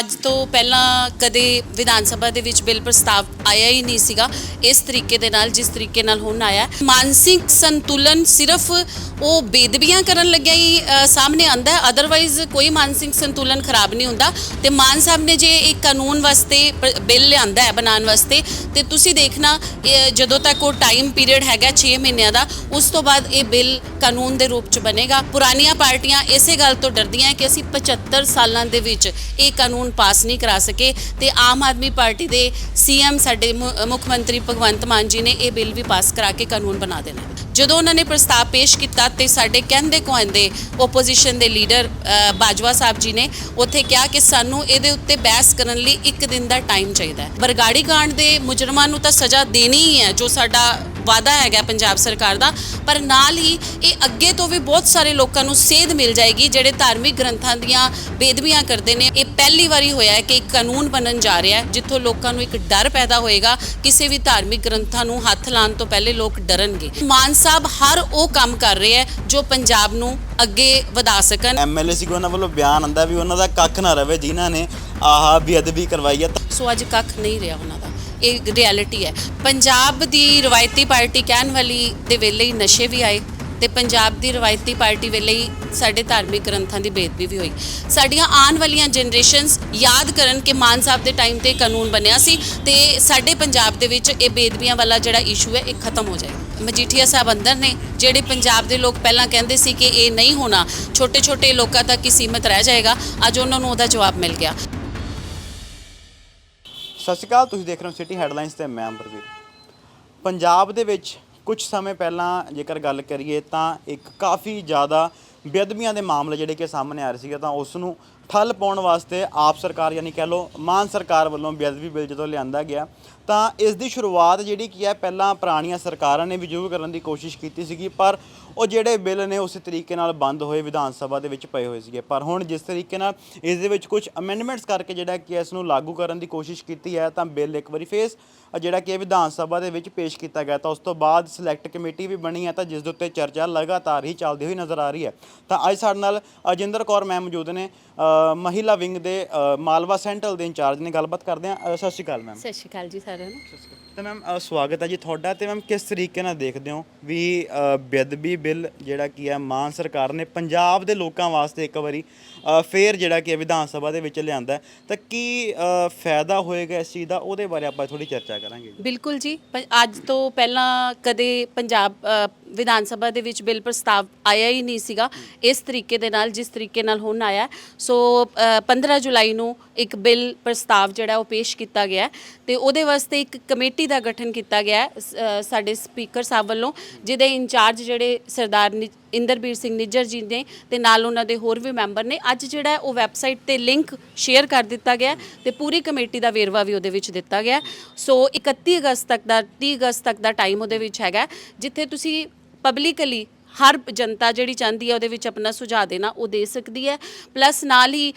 ਅੱਜ ਤੋਂ ਪਹਿਲਾਂ ਕਦੇ ਵਿਧਾਨ ਸਭਾ ਦੇ ਵਿੱਚ ਬਿੱਲ ਪ੍ਰਸਤਾਵ ਆਇਆ ਹੀ ਨਹੀਂ ਸੀਗਾ ਇਸ ਤਰੀਕੇ ਦੇ ਨਾਲ ਜਿਸ ਤਰੀਕੇ ਨਾਲ ਹੁਣ ਆਇਆ ਮਾਨਸਿਕ ਸੰਤੁਲਨ ਸਿਰਫ ਉਹ ਬੇਦਬੀਆਂ ਕਰਨ ਲੱਗਿਆ ਹੀ ਅ, ਸਾਹਮਣੇ ਆਂਦਾ ਹੈ। ਅਦਰਵਾਈਜ਼ ਕੋਈ ਮਾਨਸਿਕ ਸੰਤੁਲਨ ਖਰਾਬ ਨਹੀਂ ਹੁੰਦਾ। ਤੇ ਮਾਨ ਸਾਹਿਬ ਨੇ ਜੇ ਇੱਕ ਕਾਨੂੰਨ ਵਾਸਤੇ ਪ- ਬਿੱਲ ਲਿਆਂਦਾ ਹੈ ਬਣਾਉਣ ਵਾਸਤੇ ਤੇ ਤੁਸੀਂ ਦੇਖਣਾ ਇਹ ਜਦੋਂ ਤੱਕ ਉਹ ਟਾਈਮ ਪੀਰੀਅਡ ਹੈਗਾ 6 ਮਹੀਨਿਆਂ ਦਾ ਉਸ ਤੋਂ ਬਾਅਦ ਇਹ ਬਿੱਲ ਕਾਨੂੰਨ ਦੇ ਰੂਪ ਚ ਬਣੇਗਾ। ਪੁਰਾਣੀਆਂ ਪਾਰਟੀਆਂ ਇਸੇ ਗੱਲ ਤੋਂ ਡਰਦੀਆਂ ਕਿ ਅਸੀਂ 75 ਸਾਲਾਂ ਦੇ ਵਿੱਚ ਇਹ ਕਾਨੂੰਨ ਪਾਸ ਨਹੀਂ ਕਰਾ ਸਕੇ ਤੇ ਆਮ ਆਦਮੀ ਪਾਰਟੀ ਦੇ ਸੀਐਮ ਸਾਡੇ ਮੁੱਖ ਮੰਤਰੀ ਭਗਵੰਤ ਮਾਨ ਜੀ ਨੇ ਇਹ ਬਿੱਲ ਵੀ ਪਾਸ ਕਰਾ ਕੇ ਕਾਨੂੰਨ ਬਣਾ ਦੇਣਾ ਜਦੋਂ ਉਹਨਾਂ ਨੇ ਪ੍ਰਸਤਾਵ ਪੇਸ਼ ਕੀਤਾ ਤੇ ਸਾਡੇ ਕਹਿੰਦੇ ਕੋਹੰਦੇ ਆਪੋਜੀਸ਼ਨ ਦੇ ਲੀਡਰ ਬਾਜਵਾ ਸਾਹਿਬ ਜੀ ਨੇ ਉੱਥੇ ਕਿਹਾ ਕਿ ਸਾਨੂੰ ਇਹਦੇ ਉੱਤੇ ਬਹਿਸ ਕਰਨ ਲਈ ਇੱਕ ਦਿਨ ਦਾ ਟਾਈਮ ਚਾਹੀਦਾ ਹੈ। ਬਰਗਾੜੀ ਕਾਂਡ ਦੇ ਮੁਜਰਮਾਂ ਨੂੰ ਤਾਂ ਸਜ਼ਾ ਦੇਣੀ ਹੀ ਹੈ ਜੋ ਸਾਡਾ ਵਾਅਦਾ ਹੈਗਾ ਪੰਜਾਬ ਸਰਕਾਰ ਦਾ, ਪਰ ਨਾਲ ਹੀ ਇਹ ਅੱਗੇ ਤੋਂ ਵੀ ਬਹੁਤ ਸਾਰੇ ਲੋਕਾਂ ਨੂੰ ਸੇਧ ਮਿਲ ਜਾਏਗੀ ਜਿਹੜੇ ਧਾਰਮਿਕ ਗ੍ਰੰਥਾਂ ਦੀਆਂ ਬੇਦਬੀਆਂ ਕਰਦੇ ਨੇ। ਇਹ ਪਹਿਲੀ ਵਾਰ ਹੋਇਆ ਹੈ ਕਿ ਇੱਕ ਕਾਨੂੰਨ ਬਣਨ ਜਾ ਰਿਹਾ ਹੈ ਜਿੱਥੋਂ ਲੋਕਾਂ ਨੂੰ ਇੱਕ ਡਰ ਪੈਦਾ ਹੋਏਗਾ ਕਿਸੇ ਵੀ ਧਾਰਮਿਕ ਗ੍ਰੰਥਾਂ ਨੂੰ ਹੱਥ ਲਾਉਣ ਤੋਂ ਪਹਿਲੇ ਲੋਕ ਡਰਨਗੇ। ਮਾਨ ਸਾਹਿਬ ਹਰ ਉਹ ਕੰਮ ਕਰ ਰਹੇ ਹੈ ਜੋ ਪੰਜਾਬ ਨੂੰ ਅੱਗੇ ਵਧਾ ਸਕਣ। ਐਮਐਲਏ ਸੀ ਉਹਨਾਂ ਵੱਲੋਂ ਬਿਆਨ ਆਂਦਾ ਵੀ ਉਹਨਾਂ ਦਾ ਕੱਖ ਨਾ ਰਵੇ ਜਿਨ੍ਹਾਂ ਨੇ ਆਹ ਬੇਅਦਬੀ ਕਰਵਾਈ ਹੈ। ਸੋ ਅੱਜ ਕੱਖ ਨਹੀਂ ਰਿਹਾ ਉਹਨਾਂ ਦਾ। ਇਹ ਰਿਐਲਿਟੀ ਹੈ। ਪੰਜਾਬ ਦੀ ਰਵਾਇਤੀ ਪਾਰਟੀ ਕਹਿਣ ਵਾਲੀ ਦੇ ਵੇਲੇ ਹੀ ਨਸ਼ੇ ਵੀ ਆਏ। ਤੇ ਪੰਜਾਬ ਦੀ ਰਵਾਇਤੀ ਪਾਰਟੀ ਵੇਲੇ ਹੀ ਸਾਡੇ ਧਾਰਮਿਕ ਗ੍ਰੰਥਾਂ ਦੀ ਬੇਦਬੀ ਵੀ ਹੋਈ। ਸਾਡੀਆਂ ਆਉਣ ਵਾਲੀਆਂ ਜਨਰੇਸ਼ਨਸ ਯਾਦ ਕਰਨ ਕਿ ਮਾਨ ਸਾਹਿਬ ਦੇ ਟਾਈਮ ਤੇ ਕਾਨੂੰਨ ਬਣਿਆ ਸੀ ਤੇ ਸਾਡੇ ਪੰਜਾਬ ਦੇ ਵਿੱਚ ਇਹ ਬੇਦਬੀਆਂ ਵਾਲਾ ਜਿਹੜਾ ਇਸ਼ੂ ਹੈ, ਇਹ ਖਤਮ ਹੋ ਜਾਏ। ਮਜੀਠੀਆ ਸਾਹਿਬ ਅੰਦਰ ਨੇ, ਜਿਹੜੇ ਪੰਜਾਬ ਦੇ ਲੋਕ ਪਹਿਲਾਂ ਕਹਿੰਦੇ ਸੀ ਕਿ ਇਹ ਨਹੀਂ ਹੋਣਾ ਛੋਟੇ ਛੋਟੇ ਲੋਕਾਂ ਤੱਕ ਹੀ ਸੀਮਤ ਰਹਿ ਜਾਏਗਾ, ਅੱਜ ਉਹਨਾਂ ਨੂੰ ਉਹਦਾ ਜਵਾਬ ਮਿਲ ਗਿਆ। ਸਤਿ ਸ਼੍ਰੀ ਅਕਾਲ, ਤੁਸੀਂ ਦੇਖ ਰਹੇ ਹੋ ਸਿਟੀ ਹੈਡਲਾਈਨਸ ਤੇ ਮੈਂ ਅੰਬਰਵੀਰ ਪੰਜਾਬ ਦੇ ਵਿੱਚ ਕੁਝ ਸਮੇਂ ਪਹਿਲਾਂ ਜੇਕਰ ਗੱਲ ਕਰੀਏ ਤਾਂ ਇੱਕ ਕਾਫੀ ਜ਼ਿਆਦਾ ਬੇਅਦਬੀਆਂ ਦੇ ਮਾਮਲੇ ਜਿਹੜੇ ਕਿ ਸਾਹਮਣੇ ਆ ਰਹੇ ਸੀਗੇ, ਤਾਂ ਉਸ ਨੂੰ ਠੱਲ ਪਾਉਣ ਵਾਸਤੇ ਆਪ ਸਰਕਾਰ ਯਾਨੀ ਕਹਿ ਲਓ ਮਾਨ ਸਰਕਾਰ ਵੱਲੋਂ ਬੇਅਦਬੀ ਬਿੱਲ ਜਦੋਂ ਲਿਆਂਦਾ ਗਿਆ, ਤਾਂ ਇਸ ਦੀ ਸ਼ੁਰੂਆਤ ਜਿਹੜੀ ਕੀ ਹੈ, ਪਹਿਲਾਂ ਪੁਰਾਣੀਆਂ ਸਰਕਾਰਾਂ ਨੇ ਵੀ ਜ਼ਰੂਰ ਕਰਨ ਦੀ ਕੋਸ਼ਿਸ਼ ਕੀਤੀ ਸੀਗੀ, ਪਰ ਉਹ ਜਿਹੜੇ ਬਿੱਲ ਨੇ ਉਸੇ ਤਰੀਕੇ ਨਾਲ ਬੰਦ ਹੋਏ ਵਿਧਾਨ ਸਭਾ ਦੇ ਵਿੱਚ ਪਏ ਹੋਏ ਸੀਗੇ। ਪਰ ਹੁਣ ਜਿਸ ਤਰੀਕੇ ਨਾਲ ਇਸ ਦੇ ਵਿੱਚ ਕੁਝ ਅਮੈਂਡਮੈਂਟਸ ਕਰਕੇ ਜਿਹੜਾ ਕਿ ਇਸ ਨੂੰ ਲਾਗੂ ਕਰਨ ਦੀ ਕੋਸ਼ਿਸ਼ ਕੀਤੀ ਹੈ ਤਾਂ ਬਿੱਲ ਇੱਕ ਵਾਰੀ ਫੇਸ ਜਿਹੜਾ ਕਿ ਵਿਧਾਨ ਸਭਾ ਦੇ ਵਿੱਚ ਪੇਸ਼ ਕੀਤਾ ਗਿਆ। ਤਾਂ ਉਸ ਤੋਂ ਬਾਅਦ ਸਿਲੈਕਟ ਕਮੇਟੀ ਵੀ ਬਣੀ ਹੈ ਤਾਂ ਜਿਸ ਦੇ ਉੱਤੇ ਚਰਚਾ ਲਗਾਤਾਰ ਹੀ ਚੱਲਦੀ ਹੋਈ ਨਜ਼ਰ ਆ ਰਹੀ ਹੈ। ਤਾਂ ਅੱਜ ਸਾਡੇ ਨਾਲ ਅਜਿੰਦਰ ਕੌਰ ਮੈਮ ਮੌਜੂਦ ਨੇ ਮਹਿਲਾ ਵਿੰਗ ਦੇ ਮਾਲਵਾ ਸੈਂਟਰਲ ਦੇ ਇੰਚਾਰਜ ਨੇ। ਗੱਲਬਾਤ ਕਰਦੇ ਹਾਂ। ਅ, ਸਤਿ ਸ਼੍ਰੀ ਅਕਾਲ ਮੈਮ। ਸਤਿ ਸ਼੍ਰੀ ਅਕਾਲ ਜੀ ਸਾਰਿਆਂ ਨੂੰ। ਤਾਂ ਮੈਮ ਸਵਾਗਤ ਹੈ ਜੀ ਤੁਹਾਡਾ ਤੇ ਮੈਮ ਕਿਸ ਤਰੀਕੇ ਨਾਲ ਦੇਖਦੇ ਹੋ ਵੀ ਬੇਅਦਬੀ ਬਿੱਲ ਜਿਹੜਾ ਕੀ ਹੈ ਮਾਨ ਸਰਕਾਰ ਨੇ ਪੰਜਾਬ ਦੇ ਲੋਕਾਂ ਵਾਸਤੇ ਇੱਕ ਵਾਰੀ ਅ, ਫੇਰ ਜਿਹੜਾ ਕੀ ਹੈ ਵਿਧਾਨ ਸਭਾ ਦੇ ਵਿੱਚ ਲਿਆਂਦਾ ਤਾਂ ਕੀ ਫਾਇਦਾ ਹੋਏਗਾ ਇਸ ਚੀਜ਼ ਦਾ? ਉਹਦੇ ਬਾਰੇ ਆਪਾਂ ਥੋੜੀ ਚਰਚਾ ਕਰਾਂਗੇ ਬਿਲਕੁਲ ਜੀ ਅੱਜ ਤੋਂ ਪਹਿਲਾਂ ਕਦੇ ਪੰਜਾਬ ਵਿਧਾਨ ਸਭਾ ਦੇ ਵਿੱਚ ਬਿੱਲ ਪ੍ਰਸਤਾਵ ਆਇਆ ਹੀ ਨਹੀਂ ਸੀਗਾ ਇਸ ਤਰੀਕੇ ਦੇ ਨਾਲ ਜਿਸ ਤਰੀਕੇ ਨਾਲ ਹੁਣ ਆਇਆ ਹੈ। ਸੋ ਅ, 15 ਜੁਲਾਈ ਨੂੰ ਇੱਕ ਬਿੱਲ ਪ੍ਰਸਤਾਵ ਜਿਹੜਾ ਉਹ ਪੇਸ਼ ਕੀਤਾ ਗਿਆ ਹੈ ਤੇ ਉਹਦੇ ਵਾਸਤੇ ਇੱਕ ਕਮੇਟੀ ਦਾ ਗਠਨ ਕੀਤਾ ਗਿਆ ਹੈ ਸ- ਅ, ਸਾਡੇ ਸਪੀਕਰ ਸਾਹਿਬ ਵੱਲੋਂ ਜਿਹਦੇ ਇੰਚਾਰਜ ਜਿਹੜੇ ਸਰਦਾਰ ਨਿ- ਇੰਦਰਬੀਰ ਸਿੰਘ ਨਿੱਜਰ ਜੀ ਨੇ ਤੇ ਨਾਲ ਉਹਨਾਂ ਦੇ ਹੋਰ ਵੀ ਮੈਂਬਰ ਨੇ ਅੱਜ ਜਿਹੜਾ ਹੈ ਉਹ ਵੈਬਸਾਈਟ ਤੇ ਲਿੰਕ ਸ਼ੇਅਰ ਕਰ ਦਿੱਤਾ ਗਿਆ ਹੈ ਤੇ ਪੂਰੀ ਕਮੇਟੀ ਦਾ ਵੇਰਵਾ ਵੀ ਉਹਦੇ ਵਿੱਚ ਦਿੱਤਾ ਗਿਆ ਹੈ। ਸੋ 31 ਅਗਸਤ ਤੱਕ ਦਾ 30 ਅਗਸਤ ਤੱਕ ਦਾ ਟਾਈਮ ਉਹਦੇ ਵਿੱਚ ਹੈਗਾ ਹੈ, ਜਿੱਥੇ ਤੁਸੀਂ publicly ਹਰ ਜਨਤਾ ਜਿਹੜੀ ਚਾਹੁੰਦੀ ਹੈ ਉਹਦੇ ਵਿੱਚ ਆਪਣਾ ਸੁਝਾਅ ਦੇਣਾ, ਉਹ ਦੇ ਸਕਦੀ ਹੈ। ਪਲੱਸ ਨਾਲ ਹੀ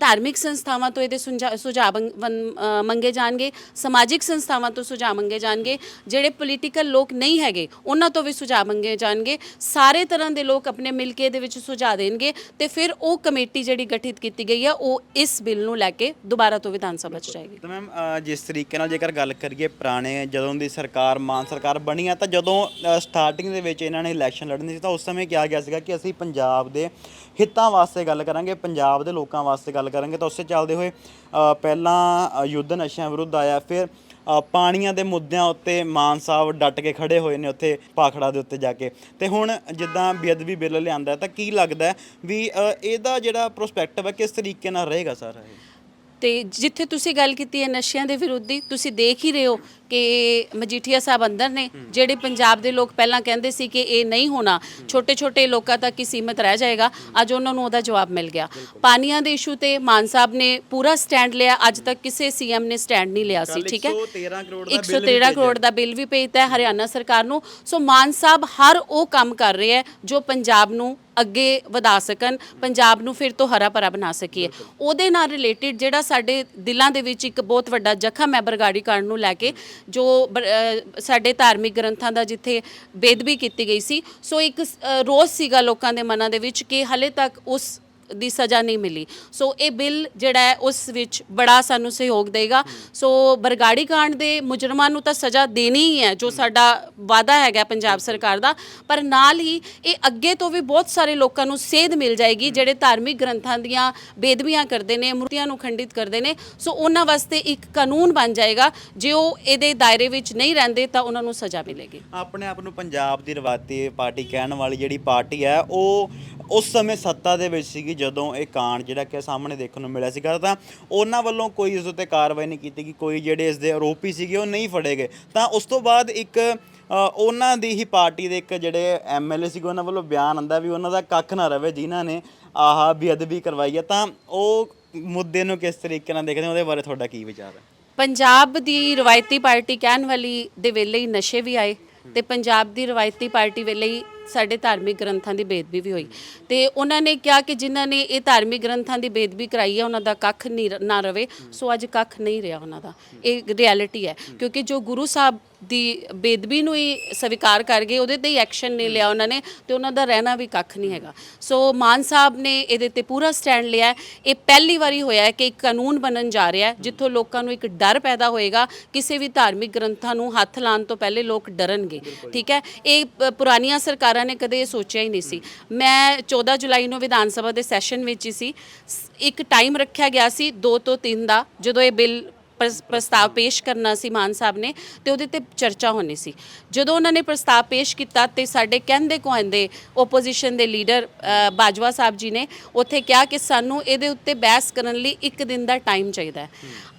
ਧਾਰਮਿਕ ਸੰਸਥਾਵਾਂ ਤੋਂ ਇਹਦੇ ਸੁਝਾ- ਸੁਝਾਅ ਮੰਗ- ਮੰਗੇ ਜਾਣਗੇ। ਸਮਾਜਿਕ ਸੰਸਥਾਵਾਂ ਤੋਂ ਸੁਝਾਅ ਮੰਗੇ ਜਾਣਗੇ। ਜਿਹੜੇ ਪੋਲੀਟੀਕਲ ਲੋਕ ਨਹੀਂ ਹੈਗੇ, ਉਹਨਾਂ ਤੋਂ ਵੀ ਸੁਝਾਅ ਮੰਗੇ ਜਾਣਗੇ। ਸਾਰੇ ਤਰ੍ਹਾਂ ਦੇ ਲੋਕ ਆਪਣੇ ਮਿਲ ਕੇ ਇਹਦੇ ਵਿੱਚ ਸੁਝਾਅ ਦੇਣਗੇ ਤੇ ਫਿਰ ਉਹ ਕਮੇਟੀ ਜਿਹੜੀ ਗਠਿਤ ਕੀਤੀ ਗਈ ਹੈ, ਉਹ ਇਸ ਬਿੱਲ ਨੂੰ ਲੈ ਕੇ ਦੁਬਾਰਾ ਤੋਂ ਵਿਧਾਨ ਸਭਾ 'ਚ ਜਾਏਗੀ। ਤਾਂ ਮੈਮ ਜਿਸ ਤਰੀਕੇ ਨਾਲ ਜੇਕਰ ਗੱਲ ਕਰੀਏ ਪੁਰਾਣੇ, ਜਦੋਂ ਦੀ ਸਰਕਾਰ, ਮਾਨ ਸਰਕਾਰ ਬਣੀ ਆ, ਤਾਂ ਜਦੋਂ ਸਟਾਰਟਿੰਗ ਦੇ ਵਿੱਚ ਇਹਨਾਂ ਨੇ ਇਲੈਕਸ਼ਨ ਲੜਨੀ ਸੀ ਤਾਂ ਉਸ ਸਮੇਂ ਕਿਹਾ ਗਿਆ ਸੀਗਾ ਕਿ ਅਸੀਂ ਪੰਜਾਬ ਦੇ ਹਿੱਤਾਂ ਵਾਸਤੇ ਗੱਲ ਕਰਾਂਗੇ, ਪੰਜਾਬ ਦੇ ਲੋਕਾਂ ਵਾਸਤੇ ਗੱਲ ਕਰਾਂਗੇ। ਤਾਂ ਉਸੇ ਚੱਲਦੇ ਹੋਏ ਪਹਿਲਾਂ ਯੁੱਧ ਨਸ਼ਿਆਂ ਵਿਰੁੱਧ ਆਇਆ, ਫਿਰ ਪਾਣੀਆਂ ਦੇ ਮੁੱਦਿਆਂ ਉੱਤੇ ਮਾਨ ਸਾਹਿਬ ਡਟ ਕੇ ਖੜੇ ਹੋਏ ਨੇ ਉੱਥੇ ਪਾਖੜਾ ਦੇ ਉੱਤੇ ਜਾ ਕੇ। ਤੇ ਹੁਣ ਜਿੱਦਾਂ ਬੇਅਦਬੀ ਬਿੱਲ ਲਿਆਂਦਾ, ਤਾਂ ਕੀ ਲੱਗਦਾ ਵੀ ਇਹਦਾ ਜਿਹੜਾ ਪ੍ਰੋਸਪੈਕਟਿਵ ਹੈ, ਕਿਸ ਤਰੀਕੇ ਨਾਲ ਰਹੇਗਾ ਸਰ ਇਹ? ਤੇ ਜਿੱਥੇ ਤੁਸੀਂ ਗੱਲ ਕੀਤੀ ਹੈ ਨਸ਼ਿਆਂ ਦੇ ਵਿਰੋਧੀ ਤੁਸੀਂ ਦੇਖ ਹੀ ਰਹੇ ਹੋ ਕਿ ਮਜੀਠੀਆ ਸਾਹਿਬ ਅੰਦਰ ਨੇ ਜਿਹੜੇ ਪੰਜਾਬ ਦੇ ਲੋਕ ਪਹਿਲਾਂ ਕਹਿੰਦੇ ਸੀ ਕਿ ਇਹ ਨਹੀਂ ਹੋਣਾ ਛੋਟੇ ਛੋਟੇ ਲੋਕਾਂ ਤੱਕ ਹੀ ਸੀਮਤ ਰਹਿ ਜਾਏਗਾ ਅੱਜ ਉਹਨਾਂ ਨੂੰ ਉਹਦਾ ਜਵਾਬ ਮਿਲ ਗਿਆ। ਪਾਣੀਆਂ ਦੇ ਇਸ਼ੂ ਤੇ ਮਾਨ ਸਾਹਿਬ ਨੇ ਪੂਰਾ ਸਟੈਂਡ ਲਿਆ ਅੱਜ ਤੱਕ ਕਿਸੇ ਸੀਐਮ ਨੇ ਸਟੈਂਡ ਨਹੀਂ ਲਿਆ ਸੀ ਠੀਕ ਹੈ? 113 ਕਰੋੜ ਦਾ ਬਿੱਲ ਵੀ 113 ਕਰੋੜ ਦਾ ਬਿੱਲ ਵੀ ਭੇਜਤਾ ਹੈ ਹਰਿਆਣਾ ਸਰਕਾਰ ਨੂੰ। ਸੋ ਮਾਨ ਸਾਹਿਬ ਹਰ ਉਹ ਕੰਮ ਕਰ ਰਹੇ ਹੈ ਜੋ ਪੰਜਾਬ ਨੂੰ ਅੱਗੇ ਵਧਾ ਸਕਣ ਪੰਜਾਬ ਨੂੰ ਫਿਰ ਤੋਂ ਹਰਾ ਭਰਾ ਬਣਾ ਸਕੀਏ। ਉਹਦੇ ਨਾਲ ਰਿਲੇਟਡ ਜਿਹੜਾ ਸਾਡੇ ਦਿਲਾਂ ਦੇ ਵਿੱਚ ਇੱਕ ਬਹੁਤ ਵੱਡਾ ਜ਼ਖਮ ਹੈ ਬਰਗਾੜੀ ਕਾਂਡ ਨੂੰ ਲੈ ਕੇ ਜੋ ਬਰ- ਅ, ਸਾਡੇ ਧਾਰਮਿਕ ਗ੍ਰੰਥਾਂ ਦਾ ਜਿੱਥੇ ਬੇਦਬੀ ਕੀਤੀ ਗਈ ਸੀ। ਸੋ ਇੱਕ ਅ, ਰੋਸ ਸੀਗਾ ਲੋਕਾਂ ਦੇ ਮਨਾਂ ਦੇ ਵਿੱਚ ਕਿ ਹਲੇ ਤੱਕ ਉਸ ਦੀ ਸਜ਼ਾ ਨਹੀਂ ਮਿਲੀ। ਸੋ ਇਹ ਬਿੱਲ ਜਿਹੜਾ ਹੈ, ਉਸ ਵਿੱਚ ਬੜਾ ਸਾਨੂੰ ਸਹਿਯੋਗ ਦੇਗਾ। ਸੋ ਬਰਗਾੜੀ ਕਾਂਡ ਦੇ ਮੁਜਰਮਾਂ ਨੂੰ ਤਾਂ ਸਜ਼ਾ ਦੇਣੀ ਹੀ ਹੈ, ਜੋ ਸਾਡਾ ਵਾਅਦਾ ਹੈਗਾ ਪੰਜਾਬ ਸਰਕਾਰ ਦਾ। ਪਰ ਨਾਲ ਹੀ ਇਹ ਅੱਗੇ ਤੋਂ ਵੀ ਬਹੁਤ ਸਾਰੇ ਲੋਕਾਂ ਨੂੰ ਸੇਧ ਮਿਲ ਜਾਏਗੀ, ਜਿਹੜੇ ਧਾਰਮਿਕ ਗ੍ਰੰਥਾਂ ਦੀਆਂ ਬੇਦਬੀਆਂ ਕਰਦੇ ਨੇ, ਮੂਰਤੀਆਂ ਨੂੰ ਖੰਡਿਤ ਕਰਦੇ ਨੇ। ਸੋ ਉਹਨਾਂ ਵਾਸਤੇ ਇੱਕ ਕਾਨੂੰਨ ਬਣ ਜਾਏਗਾ, ਜੇ ਉਹ ਇਹਦੇ ਦਾਇਰੇ ਵਿੱਚ ਨਹੀਂ ਰਹਿੰਦੇ, ਤਾਂ ਉਹਨਾਂ ਨੂੰ ਸਜ਼ਾ ਮਿਲੇਗੀ। ਆਪਣੇ ਆਪ ਨੂੰ ਪੰਜਾਬ ਦੀ ਰਵਾਇਤੀ ਪਾਰਟੀ ਕਹਿਣ ਵਾਲੀ ਜਿਹੜੀ ਪਾਰਟੀ ਹੈ, ਉਹ ਉਸ ਸਮੇਂ ਸੱਤਾ ਦੇ ਵਿੱਚ ਸੀਗੀ ਜਦੋਂ ਇਹ ਕਾਂਡ ਜਿਹੜਾ ਕਿ ਸਾਹਮਣੇ ਦੇਖਣ ਨੂੰ ਮਿਲਿਆ ਸੀਗਾ, ਤਾਂ ਉਹਨਾਂ ਵੱਲੋਂ ਕੋਈ ਇਸ ਉੱਤੇ ਕਾਰਵਾਈ ਨਹੀਂ ਕੀਤੀ ਕਿ ਕੋਈ ਜਿਹੜੇ ਇਸ ਦੇ ਆਰੋਪੀ ਸੀਗੇ ਉਹ ਨਹੀਂ ਫੜੇ ਗਏ। ਤਾਂ ਉਸ ਤੋਂ ਬਾਅਦ ਇੱਕ ਉਹਨਾਂ ਦੀ ਹੀ ਪਾਰਟੀ ਦੇ ਇੱਕ ਜਿਹੜੇ ਐਮਐਲਏ ਸੀਗੇ, ਉਹਨਾਂ ਵੱਲੋਂ ਬਿਆਨ ਆਂਦਾ ਵੀ ਉਹਨਾਂ ਦਾ ਕੱਖ ਨਾ ਰਵੇ, ਜਿਨ੍ਹਾਂ ਨੇ ਆਹ ਬੇਅਦਬੀ ਕਰਵਾਈ ਹੈ। ਤਾਂ ਉਹ ਮੁੱਦੇ ਨੂੰ ਕਿਸ ਤਰੀਕੇ ਨਾਲ ਦੇਖਦੇ ਹੋ, ਉਹਦੇ ਬਾਰੇ ਤੁਹਾਡਾ ਕੀ ਵਿਚਾਰ ਹੈ? ਪੰਜਾਬ ਦੀ ਰਵਾਇਤੀ ਪਾਰਟੀ ਕਹਿਣ ਵਾਲੀ ਦੇ ਵੇਲੇ ਹੀ ਨਸ਼ੇ ਵੀ ਆਏ ਤੇ ਪੰਜਾਬ ਦੀ ਰਵਾਇਤੀ ਪਾਰਟੀ ਵੇਲੇ ਹੀ ਸਾਡੇ ਧਾਰਮਿਕ ਗ੍ਰੰਥਾਂ ਦੀ ਬੇਦਬੀ ਵੀ ਹੋਈ। ਤੇ ਉਹਨਾਂ ਨੇ ਕਿਹਾ ਕਿ ਜਿਨ੍ਹਾਂ ਨੇ ਇਹ ਧਾਰਮਿਕ ਗ੍ਰੰਥਾਂ ਦੀ ਬੇਦਬੀ ਕਰਾਈ ਹੈ, ਉਹਨਾਂ ਦਾ ਕੱਖ ਨਹੀਂ ਰ- ਨਾ ਰਵੇ। ਸੋ ਅੱਜ ਕੱਖ ਨਹੀਂ ਰਿਹਾ ਉਹਨਾਂ ਦਾ। ਇਹ ਰਿਐਲਿਟੀ ਹੈ। ਕਿਉਂਕਿ ਜੋ ਗੁਰੂ ਸਾਹਿਬ ਦੀ ਬੇਦਬੀ ਨੂੰ ਹੀ ਸਵੀਕਾਰ ਕਰ ਗਏ, ਉਹਦੇ ਤੇ ਹੀ ਐਕਸ਼ਨ ਨਹੀਂ ਲਿਆ ਉਹਨਾਂ ਨੇ ਤੇ ਉਹਨਾਂ ਦਾ ਰਹਿਣਾ ਵੀ ਕੱਖ ਨਹੀਂ ਹੈਗਾ। ਸੋ ਮਾਨ ਸਾਹਿਬ ਨੇ ਇਹਦੇ ਤੇ ਪੂਰਾ ਸਟੈਂਡ ਲਿਆ ਹੈ। ਇਹ ਪਹਿਲੀ ਵਾਰੀ ਹੋਇਆ ਹੈ ਕਿ ਇੱਕ ਕਾਨੂੰਨ ਬਣਨ ਜਾ ਰਿਹਾ ਹੈ, ਜਿੱਥੋਂ ਲੋਕਾਂ ਨੂੰ ਇੱਕ ਡਰ ਪੈਦਾ ਹੋਏਗਾ, ਕਿਸੇ ਵੀ ਧਾਰਮਿਕ ਗ੍ਰੰਥਾਂ ਨੂੰ ਹੱਥ ਲਾਉਣ ਤੋਂ ਪਹਿਲੇ ਲੋਕ ਡਰਨਗੇ। ਠੀਕ ਹੈ? ਇਹ ਪ- ਪੁਰਾਣੀਆਂ ਸਰਕਾਰਾਂ ਨੇ ਕਦੇ ਇਹ ਸੋਚਿਆ ਹੀ ਨਹੀਂ ਸੀ। ਮੈਂ 14 ਜੁਲਾਈ ਨੂੰ ਵਿਧਾਨ ਸਭਾ ਦੇ ਸੈਸ਼ਨ ਵਿੱਚ ਹੀ ਸੀ। ਇੱਕ ਟਾਈਮ ਰੱਖਿਆ ਗਿਆ ਸੀ 2 ਤੋਂ 3 ਦਾ ਜਦੋਂ ਇਹ ਬਿੱਲ ਪ੍ਰਸ- ਪ੍ਰਸਤਾਵ ਪੇਸ਼ ਕਰਨਾ ਸੀ ਮਾਨ ਸਾਹਿਬ ਨੇ ਤੇ ਉਹਦੇ ਤੇ ਚਰਚਾ ਹੋਣੀ ਸੀ। ਜਦੋਂ ਉਹਨਾਂ ਨੇ ਪ੍ਰਸਤਾਵ ਪੇਸ਼ ਕੀਤਾ ਤੇ ਸਾਡੇ ਕਹਿੰਦੇ ਕਹਿੰਦੇ ਓਪੋਜੀਸ਼ਨ ਦੇ ਲੀਡਰ ਬਾਜਵਾ ਸਾਹਿਬ ਜੀ ਨੇ ਉੱਥੇ ਕਿਹਾ ਕਿ ਸਾਨੂੰ ਇਹਦੇ ਉੱਤੇ ਬਹਿਸ ਕਰਨ ਲਈ ਇੱਕ ਦਿਨ ਦਾ ਟਾਈਮ ਚਾਹੀਦਾ ਹੈ।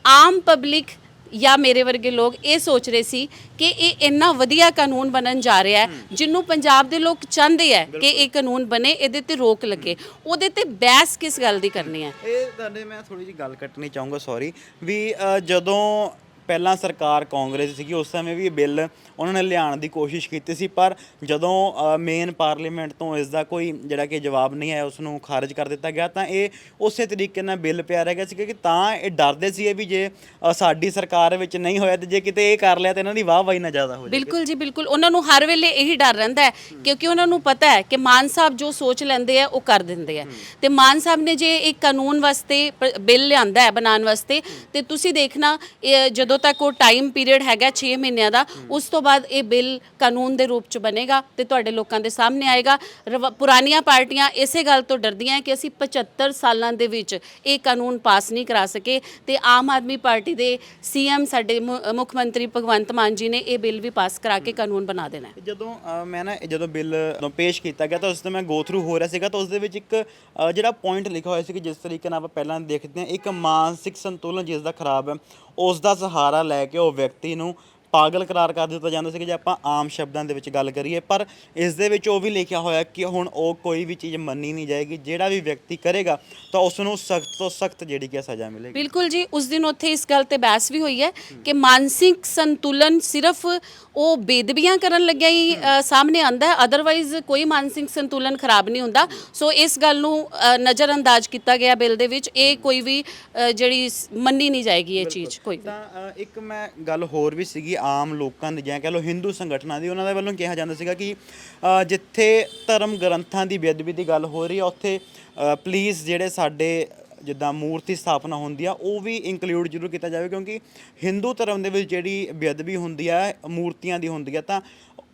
ਆਮ ਪਬਲਿਕ ਜਾਂ ਮੇਰੇ ਵਰਗੇ ਲੋਕ ਇਹ ਸੋਚ ਰਹੇ ਸੀ ਕਿ ਇਹ ਇੰਨਾ ਵਧੀਆ ਕਾਨੂੰਨ ਬਣਨ ਜਾ ਰਿਹਾ ਹੈ ਜਿਹਨੂੰ ਪੰਜਾਬ ਦੇ ਲੋਕ ਚਾਹੁੰਦੇ ਹੈ ਕਿ ਇਹ ਕਾਨੂੰਨ ਬਣੇ ਇਹਦੇ ਤੇ ਰੋਕ ਲੱਗੇ। ਉਹਦੇ ਤੇ ਬਹਿਸ ਕਿਸ ਗੱਲ ਦੀ ਕਰਨੀ ਹੈ? ਇਹ ਤੁਹਾਡੇ ਮੈਂ ਥੋੜੀ ਜਿਹੀ ਗੱਲ ਕੱਟਣੀ ਚਾਹੂੰਗਾ ਸੌਰੀ ਵੀ ਅ, ਜਦੋਂ ਪਹਿਲਾਂ ਸਰਕਾਰ ਕਾਂਗਰਸ ਸੀਗੀ, ਉਸ ਸਮੇਂ ਵੀ ਇਹ ਬਿੱਲ ਉਹਨਾਂ ਨੇ ਲਿਆਉਣ ਦੀ ਕੋਸ਼ਿਸ਼ ਕੀਤੀ ਸੀ, ਪਰ ਜਦੋਂ ਮੇਨ ਪਾਰਲੀਮੈਂਟ ਤੋਂ ਇਸ ਦਾ ਕੋਈ ਜਿਹੜਾ ਕਿ ਜਵਾਬ ਨਹੀਂ ਆਇਆ ਉਸ ਨੂੰ ਖਾਰਜ ਕਰ ਦਿੱਤਾ ਗਿਆ, ਤਾਂ ਇਹ ਉਸੇ ਤਰੀਕੇ ਨਾਲ ਬਿੱਲ ਪਿਆ ਰਹਿ ਗਿਆ ਸੀ ਕਿ ਤਾਂ ਇਹ ਡਰਦੇ ਸੀ ਵੀ ਜੇ ਸਾਡੀ ਸਰਕਾਰ ਵਿੱਚ ਨਹੀਂ ਹੋਇਆ, ਤੇ ਜੇ ਕਿਤੇ ਇਹ ਕਰ ਲਿਆ, ਤੇ ਇਹਨਾਂ ਦੀ ਵਾਹਵਾਹੀ ਨਾ ਜ਼ਿਆਦਾ ਹੋ ਜਾਏ ਬਿਲਕੁਲ ਜੀ, ਬਿਲਕੁਲ। ਉਹਨਾਂ ਨੂੰ ਹਰ ਵੇਲੇ ਇਹੀ ਡਰ ਰਹਿੰਦਾ ਹੈ, ਕਿਉਂਕਿ ਉਹਨਾਂ ਨੂੰ ਪਤਾ ਹੈ ਕਿ ਮਾਨ ਸਾਹਿਬ ਜੋ ਸੋਚ ਲੈਂਦੇ ਆ, ਉਹ ਕਰ ਦਿੰਦੇ ਆ। ਤੇ ਮਾਨ ਸਾਹਿਬ ਨੇ ਜੇ ਇੱਕ ਕਾਨੂੰਨ ਵਾਸਤੇ ਬਿੱਲ ਲਿਆਂਦਾ ਹੈ ਬਣਾਉਣ ਵਾਸਤੇ, ਤੇ ਤੁਸੀਂ ਦੇਖਣਾ, ਇਹ ਜਦੋਂ ਤੱਕ ਉਹ ਟਾਈਮ ਪੀਰੀਅਡ ਹੈਗਾ 6 ਮਹੀਨਿਆਂ ਦਾ ਉਸ ਤੋਂ ਬਾਅਦ ਇਹ ਬਿੱਲ ਕਾਨੂੰਨ ਦੇ ਰੂਪ ਚ ਬਣੇਗਾ ਤੇ ਤੁਹਾਡੇ ਲੋਕਾਂ ਦੇ ਸਾਹਮਣੇ ਆਏਗਾ। ਰਵ- ਪੁਰਾਣੀਆਂ ਪਾਰਟੀਆਂ ਇਸੇ ਗੱਲ ਤੋਂ ਡਰਦੀਆਂ ਹੈ ਕਿ ਅਸੀਂ 75 ਸਾਲਾਂ ਦੇ ਵਿੱਚ ਇਹ ਕਾਨੂੰਨ ਪਾਸ ਨਹੀਂ ਕਰਾ ਸਕੇ ਤੇ ਆਮ ਆਦਮੀ ਪਾਰਟੀ ਦੇ ਸੀਐਮ ਸਾਡੇ ਮੁ- ਮੁੱਖ ਮੰਤਰੀ ਭਗਵੰਤ ਮਾਨ ਜੀ ਨੇ ਇਹ ਬਿੱਲ ਵੀ ਪਾਸ ਕਰਾ ਕੇ ਕਾਨੂੰਨ ਬਣਾ ਦੇਣਾ ਹੈ। ਜਦੋਂ ਅ, ਮੈਂ ਨਾ ਇਹ ਜਦੋਂ ਬਿੱਲ ਜਦੋਂ ਪੇਸ਼ ਕੀਤਾ ਗਿਆ ਤਾਂ ਉਸ ਤੋਂ ਮੈਂ ਗੋ ਥਰੂ ਹੋ ਰਿਹਾ ਸੀਗਾ ਤਾਂ ਉਸ ਦੇ ਵਿੱਚ ਇੱਕ ਅ, ਜਿਹੜਾ ਪੁਆਇੰਟ ਲਿਖਿਆ ਹੋਇਆ ਸੀ ਕਿ ਜਿਸ ਤਰੀਕੇ ਨਾਲ ਆਪਾਂ ਪਹਿਲਾਂ ਦੇਖਦੇ ਹਾਂ ਇੱਕ ਮਾਨਸਿਕ ਸੰਤੁਲਨ ਜਿਸ ਦਾ ਖਰਾਬ ਹੈ ਉਸ ਦਾ ਸਹਾਰਾ ਲੈ ਕੇ ਉਹ ਵਿਅਕਤੀ ਨੂੰ ਪਾਗਲ ਕਰਾਰ ਕਰ ਦਿੱਤਾ ਜਾਂਦਾ ਸੀ ਕਿ ਜੇ ਆਪਾਂ ਆਮ ਸ਼ਬਦਾਂ ਦੇ ਵਿੱਚ ਗੱਲ ਕਰੀਏ, ਪਰ ਇਸ ਦੇ ਵਿੱਚ ਉਹ ਵੀ ਲਿਖਿਆ ਹੋਇਆ ਕਿ ਹੁਣ ਉਹ ਕੋਈ ਵੀ ਚੀਜ਼ ਮੰਨੀ ਨਹੀਂ ਜਾਏਗੀ, ਜਿਹੜਾ ਵੀ ਵਿਅਕਤੀ ਕਰੇਗਾ, ਤਾਂ ਉਸ ਨੂੰ ਸਖਤ ਤੋਂ ਸਖਤ ਜਿਹੜੀ ਕਿ ਸਜ਼ਾ ਮਿਲੇਗੀ। ਬਿਲਕੁਲ ਜੀ, ਉਸ ਦਿਨ ਉੱਥੇ ਇਸ ਗੱਲ ਤੇ ਬਹਿਸ ਵੀ ਹੋਈ ਹੈ ਕਿ ਮਾਨਸਿਕ ਸੰਤੁਲਨ ਸਿਰਫ ਉਹ ਬੇਦਬੀਆਂ ਕਰਨ ਲੱਗਿਆ ਹੀ ਅ, ਸਾਹਮਣੇ ਆਂਦਾ ਹੈ। ਅਦਰਵਾਈਜ਼ ਕੋਈ ਮਾਨਸਿਕ ਸੰਤੁਲਨ ਖਰਾਬ ਨਹੀਂ ਹੁੰਦਾ। ਸੋ ਇਸ ਗੱਲ ਨੂੰ ਅ, ਨਜ਼ਰਅੰਦਾਜ਼ ਕੀਤਾ ਗਿਆ ਬਿੱਲ ਦੇ ਵਿੱਚ। ਇਹ ਕੋਈ ਵੀ ਅ, ਜਿਹੜੀ ਸ- ਮੰਨੀ ਨਹੀਂ ਜਾਏਗੀ ਇਹ ਚੀਜ਼ ਕੋਈ ਵੀ। ਤਾਂ ਅ, ਇੱਕ ਮੈਂ ਗੱਲ ਹੋਰ ਵੀ ਸੀਗੀ ਆਮ ਲੋਕਾਂ ਦੀ ਜਾਂ ਕਹ ਲਓ ਹਿੰਦੂ ਸੰਗਠਨਾਂ ਦੀ ਉਹਨਾਂ ਦੇ ਵੱਲੋਂ ਕਿਹਾ ਜਾਂਦਾ ਸੀਗਾ ਕਿ ਅ, ਜਿੱਥੇ ਧਰਮ ਗ੍ਰੰਥਾਂ ਦੀ ਬੇਅਦਬੀ ਦੀ ਗੱਲ ਹੋ ਰਹੀ ਹੈ ਉੱਥੇ ਪਲੀਜ਼ ਜਿਹੜੇ ਸਾਡੇ ਜਿੱਦਾਂ ਮੂਰਤੀ ਸਥਾਪਨਾ ਹੁੰਦੀ ਆ ਉਹ ਵੀ ਇਨਕਲੂਡ ਜ਼ਰੂਰ ਕੀਤਾ ਜਾਵੇ ਕਿਉਂਕਿ ਹਿੰਦੂ ਧਰਮ ਦੇ ਵਿੱਚ ਜਿਹੜੀ ਬੇਅਦਬੀ ਹੁੰਦੀ ਆ ਮੂਰਤੀਆਂ ਦੀ ਹੁੰਦੀ ਆ ਤਾਂ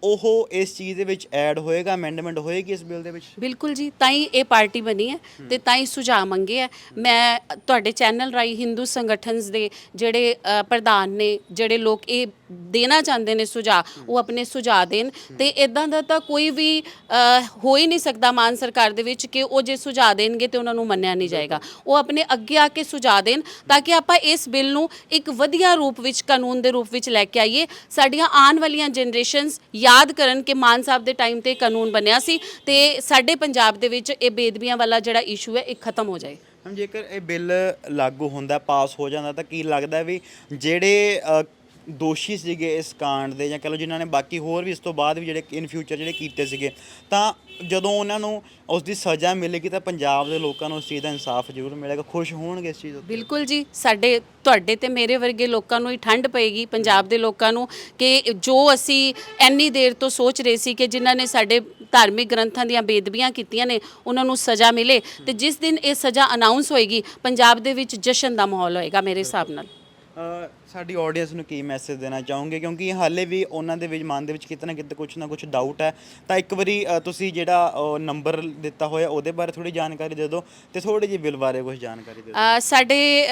ਉਹ ਇਸ ਚੀਜ਼ ਦੇ ਵਿੱਚ ਐਡ ਹੋਏਗਾ ਅਮੈਂਡਮੈਂਟ ਹੋਏਗੀ ਇਸ ਬਿੱਲ ਦੇ ਵਿੱਚ? ਬਿਲਕੁਲ ਜੀ ਤਾਂ ਹੀ ਇਹ ਪਾਰਟੀ ਬਣੀ ਹੈ ਤੇ ਤਾਂ ਹੀ ਸੁਝਾਅ ਮੰਗੇ ਹੈ। ਮੈਂ ਤੁਹਾਡੇ ਚੈਨਲ ਰਾਹੀਂ ਹਿੰਦੂ ਸੰਗਠਨਸ ਦੇ ਜਿਹੜੇ ਪ੍ਰਧਾਨ ਨੇ ਜਿਹੜੇ ਲੋਕ ਇਹ ਦੇਣਾ ਚਾਹੁੰਦੇ ਨੇ ਸੁਝਾਅ ਉਹ ਆਪਣੇ ਸੁਝਾਅ ਦੇਣ। ਤੇ ਇਦਾਂ ਦਾ ਤਾਂ ਕੋਈ ਵੀ ਅ, ਹੋ ਹੀ ਨਹੀਂ ਸਕਦਾ ਮਾਨ ਸਰਕਾਰ ਦੇ ਵਿੱਚ ਕਿ ਉਹ ਜੇ ਸੁਝਾਅ ਦੇਣਗੇ ਤੇ ਉਹਨਾਂ ਨੂੰ ਮੰਨਿਆ ਨਹੀਂ ਜਾਏਗਾ। ਉਹ ਆਪਣੇ ਅੱਗੇ ਆ ਕੇ ਸੁਝਾਅ ਦੇਣ ਤਾਂ ਕਿ ਆਪਾਂ ਇਸ ਬਿੱਲ ਨੂੰ ਇੱਕ ਵਧੀਆ ਰੂਪ ਵਿੱਚ ਕਾਨੂੰਨ ਦੇ ਰੂਪ ਵਿੱਚ ਲੈ ਕੇ ਆਈਏ। ਸਾਡੀਆਂ ਆਉਣ ਵਾਲੀਆਂ ਜਨਰੇਸ਼ਨਸ ਯਾਦ ਕਰਨ ਕਿ ਮਾਨ ਸਾਹਿਬ ਦੇ ਟਾਈਮ ਤੇ ਕਾਨੂੰਨ ਬਣਿਆ ਸੀ ਤੇ ਸਾਡੇ ਪੰਜਾਬ ਦੇ ਵਿੱਚ ਇਹ ਬੇਦਬੀਆਂ ਵਾਲਾ ਜਿਹੜਾ ਇਸ਼ੂ ਹੈ ਇਹ ਖਤਮ ਹੋ ਜਾਏ। ਹਮ ਜੇਕਰ ਇਹ ਬਿੱਲ ਲਾਗੂ ਹੁੰਦਾ ਪਾਸ ਹੋ ਜਾਂਦਾ ਤਾਂ ਕੀ ਲੱਗਦਾ ਵੀ ਜਿਹੜੇ ਅ, ਦੋਸ਼ੀ ਸੀਗੇ ਇਸ ਕਾਂਡ ਦੇ ਜਾਂ ਕਹ ਲਓ ਜਿਨ੍ਹਾਂ ਨੇ ਬਾਕੀ ਹੋਰ ਵੀ ਇਸ ਤੋਂ ਬਾਅਦ ਵੀ ਜਿਹੜੇ ਇਨ ਫਿਊਚਰ ਜਿਹੜੇ ਕੀਤੇ ਸੀਗੇ ਤਾਂ ਜਦੋਂ ਉਹਨਾਂ ਨੂੰ ਉਸ ਦੀ ਸਜ਼ਾ ਮਿਲੇਗੀ ਤਾਂ ਪੰਜਾਬ ਦੇ ਲੋਕਾਂ ਨੂੰ ਉਸ ਚੀਜ਼ ਦਾ ਇਨਸਾਫ ਜ਼ਰੂਰ ਮਿਲੇਗਾ ਖੁਸ਼ ਹੋਣਗੇ ਇਸ ਚੀਜ਼ ਤੋਂ ਬਿਲਕੁਲ ਜੀ ਸਾਡੇ ਤੁਹਾਡੇ ਤੇ ਮੇਰੇ ਵਰਗੇ ਲੋਕਾਂ ਨੂੰ ਹੀ ਠੰਡ ਪਏਗੀ ਪੰਜਾਬ ਦੇ ਲੋਕਾਂ ਨੂੰ ਕਿ ਜੋ ਅਸੀਂ ਇੰਨੀ ਦੇਰ ਤੋਂ ਸੋਚ ਰਹੇ ਸੀ ਕਿ ਜਿਨ੍ਹਾਂ ਨੇ ਸਾਡੇ ਧਾਰਮਿਕ ਗ੍ਰੰਥਾਂ ਦੀਆਂ ਬੇਦਬੀਆਂ ਕੀਤੀਆਂ ਨੇ ਉਹਨਾਂ ਨੂੰ ਸਜ਼ਾ ਮਿਲੇ ਤੇ ਜਿਸ ਦਿਨ ਇਹ ਸਜ਼ਾ ਅਨਾਉਂਸ ਹੋਏਗੀ ਪੰਜਾਬ ਦੇ ਵਿੱਚ ਜਸ਼ਨ ਦਾ ਮਾਹੌਲ ਹੋਏਗਾ ਮੇਰੇ ਹਿਸਾਬ ਨਾਲ। ਸਾਡੀ ਆਡੀਅנס ਨੂੰ ਕੀ ਮੈਸੇਜ ਦੇਣਾ ਚਾਹੋਗੇ? ਕਿਉਂਕਿ ਹਾਲੇ ਵੀ ਉਹਨਾਂ ਦੇ ਵਿੱਚ ਮਨ ਦੇ ਵਿੱਚ ਕਿਤੇ ਨਾ ਕਿਤੇ ਕੁਝ ਨਾ ਕੁਝ ਡਾਊਟ ਹੈ। ਤਾਂ ਇੱਕ ਵਾਰੀ ਅ, ਤੁਸੀਂ ਜਿਹੜਾ ਨੰਬਰ ਦਿੱਤਾ ਹੋਇਆ ਉਹਦੇ ਬਾਰੇ ਥੋੜੀ ਜਾਣਕਾਰੀ ਦੇ ਦਿਓ ਤੇ ਥੋੜੀ ਜਿਹੀ ਬਿੱਲ ਬਾਰੇ ਕੁਝ ਜਾਣਕਾਰੀ ਦੇ ਦਿਓ। ਅ, ਸਾਡੇ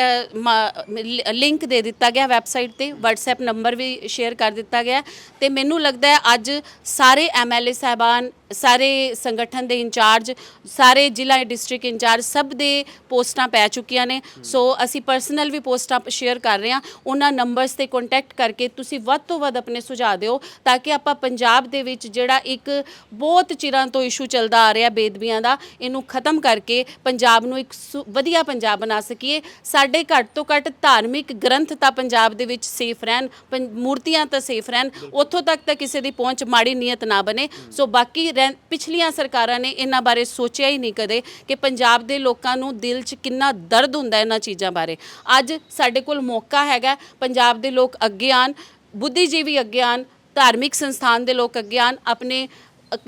ਲਿੰਕ ਦੇ ਦਿੱਤਾ ਗਿਆ ਵੈਬਸਾਈਟ ਤੇ। WhatsApp ਨੰਬਰ ਵੀ ਸ਼ੇਅਰ ਕਰ ਦਿੱਤਾ ਗਿਆ। ਤੇ ਮੈਨੂੰ ਲੱਗਦਾ ਹੈ ਅੱਜ ਸਾਰੇ ਐਮਐਲਏ ਸਾਹਿਬਾਨ ਸਾਰੇ ਸੰਗਠਨ ਦੇ ਇੰਚਾਰਜ ਸਾਰੇ ਜ਼ਿਲ੍ਹਾ ਡਿਸਟ੍ਰਿਕਟ ਇੰਚਾਰਜ ਸਭ ਦੇ ਪੋਸਟਾਂ ਪੈ ਚੁੱਕੀਆਂ ਨੇ। ਸੋ ਅਸੀਂ ਪਰਸਨਲ ਵੀ ਪੋਸਟਾਂ ਸ਼ੇਅਰ ਕਰ ਰਹੇ ਹਾਂ। ਉਹਨਾਂ ਨੰਬਰਸ ਤੇ ਕੰਟੈਕਟ ਕਰਕੇ ਤੁਸੀਂ ਵੱਧ ਤੋਂ ਵੱਧ ਆਪਣੇ ਸੁਝਾਅ ਦਿਓ ਤਾਂ ਕਿ ਆਪਾਂ ਪੰਜਾਬ ਦੇ ਵਿੱਚ ਜਿਹੜਾ ਇੱਕ ਬਹੁਤ ਚਿਰਾਂ ਤੋਂ ਇਸ਼ੂ ਚੱਲਦਾ ਆ ਰਿਹਾ ਬੇਦਬੀਆਂ ਦਾ, ਇਹਨੂੰ ਖਤਮ ਕਰਕੇ ਪੰਜਾਬ ਨੂੰ ਇੱਕ ਸੁ- ਵਧੀਆ ਪੰਜਾਬ ਬਣਾ ਸਕੀਏ। ਸਾਡੇ ਘੱਟ ਤੋਂ ਘੱਟ ਧਾਰਮਿਕ ਗ੍ਰੰਥ ਤਾਂ ਪੰਜਾਬ ਦੇ ਵਿੱਚ ਸੇਫ ਰਹਿਣ, ਪੰ- ਮੂਰਤੀਆਂ ਤਾਂ ਸੇਫ ਰਹਿਣ, ਉੱਥੋਂ ਤੱਕ ਤਾਂ ਕਿਸੇ ਦੀ ਪਹੁੰਚ ਮਾੜੀ ਨੀਅਤ ਨਾ ਬਣੇ। ਸੋ ਬਾਕੀ ਰਹਿ- ਪਿਛਲੀਆਂ ਸਰਕਾਰਾਂ ਨੇ ਇਹਨਾਂ ਬਾਰੇ ਸੋਚਿਆ ਹੀ ਨਹੀਂ ਕਦੇ ਕਿ ਪੰਜਾਬ ਦੇ ਲੋਕਾਂ ਨੂੰ ਦਿਲ 'ਚ ਕਿੰਨਾ ਦਰਦ ਹੁੰਦਾ ਇਹਨਾਂ ਚੀਜ਼ਾਂ ਬਾਰੇ। ਅੱਜ ਸਾਡੇ ਕੋਲ ਮੌਕਾ ਹੈਗਾ ਪੰਜਾਬ ਦੇ ਲੋਕ ਅੱਗੇ ਆਣ ਬੁੱਧੀਜੀਵੀ ਅੱਗੇ ਆਣ ਧਾਰਮਿਕ ਸੰਸਥਾਨ ਦੇ ਲੋਕ ਅੱਗੇ ਆਣ ਆਪਣੇ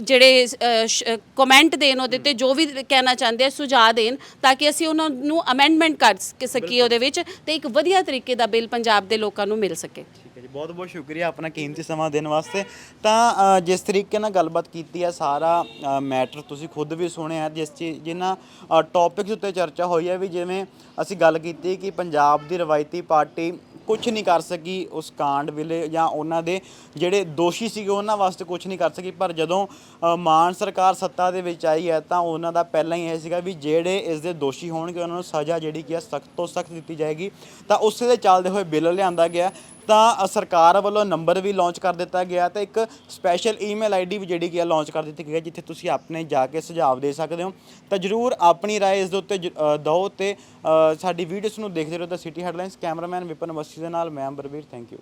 ਜਿਹੜੇ ਕਮੈਂਟ ਦੇਣ ਉਹਦੇ ਤੇ ਜੋ ਵੀ ਕਹਿਣਾ ਚਾਹੁੰਦੇ ਆ ਸੁਝਾਅ ਦੇਣ ਤਾਂ ਕਿ ਅਸੀਂ ਉਹਨਾਂ ਨੂੰ ਅਮੈਂਡਮੈਂਟ ਕਰ ਸਕੀਏ ਉਹਦੇ ਵਿੱਚ ਤੇ ਇੱਕ ਵਧੀਆ ਤਰੀਕੇ ਦਾ ਬਿੱਲ ਪੰਜਾਬ ਦੇ ਲੋਕਾਂ ਨੂੰ ਮਿਲ ਸਕੇ। ਠੀਕ ਹੈ ਜੀ ਬਹੁਤ ਬਹੁਤ ਸ਼ੁਕਰੀਆ ਆਪਣਾ ਕੀਮਤੀ ਸਮਾਂ ਦੇਣ ਵਾਸਤੇ। ਤਾਂ ਜਿਸ ਤਰੀਕੇ ਨਾਲ ਗੱਲਬਾਤ ਕੀਤੀ ਹੈ ਸਾਰਾ ਮੈਟਰ ਤੁਸੀਂ ਖੁਦ ਵੀ ਸੁਣਿਆ ਜਿਸ ਜਿਨ੍ਹਾਂ ਟੌਪਿਕਸ ਉੱਤੇ ਚਰਚਾ ਹੋਈ ਹੈ ਵੀ ਜਿਵੇਂ ਅਸੀਂ ਗੱਲ ਕੀਤੀ ਕਿ ਪੰਜਾਬ ਦੀ ਰਵਾਇਤੀ ਪਾਰਟੀ ਕੁਝ ਨਹੀਂ ਕਰ ਸਕੀ ਉਸ ਕਾਂਡ ਵੇਲੇ ਜਾਂ ਉਹਨਾਂ ਦੇ ਜਿਹੜੇ ਦੋਸ਼ੀ ਸੀਗੇ ਉਹਨਾਂ ਵਾਸਤੇ ਕੁਝ ਨਹੀਂ ਕਰ ਸਕੀ। ਪਰ ਜਦੋਂ ਅ, ਮਾਨ ਸਰਕਾਰ ਸੱਤਾ ਦੇ ਵਿੱਚ ਆਈ ਹੈ ਤਾਂ ਉਹਨਾਂ ਦਾ ਪਹਿਲਾਂ ਹੀ ਇਹ ਸੀਗਾ ਵੀ ਜਿਹੜੇ ਇਸ ਦੇ ਦੋਸ਼ੀ ਹੋਣਗੇ ਉਹਨਾਂ ਨੂੰ ਸਜ਼ਾ ਜਿਹੜੀ ਕੀ ਹੈ ਸਖਤ ਤੋਂ ਸਖਤ ਦਿੱਤੀ ਜਾਏਗੀ। ਤਾਂ ਉਸੇ ਦੇ ਚੱਲਦੇ ਹੋਏ ਬਿੱਲ ਲਿਆਂਦਾ ਗਿਆ। ਤਾਂ ਅ, ਸਰਕਾਰ ਵੱਲੋਂ ਨੰਬਰ ਵੀ ਲਾਂਚ ਕਰ ਦਿੱਤਾ ਗਿਆ ਤੇ ਇੱਕ ਸਪੈਸ਼ਲ ਈਮੇਲ ਆਈਡੀ ਵੀ ਜਿਹੜੀ ਕੀ ਹੈ ਲਾਂਚ ਕਰ ਦਿੱਤੀ ਗਈ ਹੈ ਜਿੱਥੇ ਤੁਸੀਂ ਆਪਣੇ ਜਾ ਕੇ ਸੁਝਾਅ ਦੇ ਸਕਦੇ ਹੋ ਤਾਂ ਜਰੂਰ ਆਪਣੀ رائے ਇਸ ਦੇ ਉੱਤੇ ਜ- ਅ, ਦਿਓ ਤੇ ਅ, ਸਾਡੀ ਵੀਡੀਓਜ਼ ਨੂੰ ਦੇਖਦੇ ਰਹੋ ਤਾਂ city headlines cameraman Vipan Awasthi ਦੇ ਨਾਲ ਮੈਂ ਅੰਬਰਵੀਰ ਥੈਂਕ ਯੂ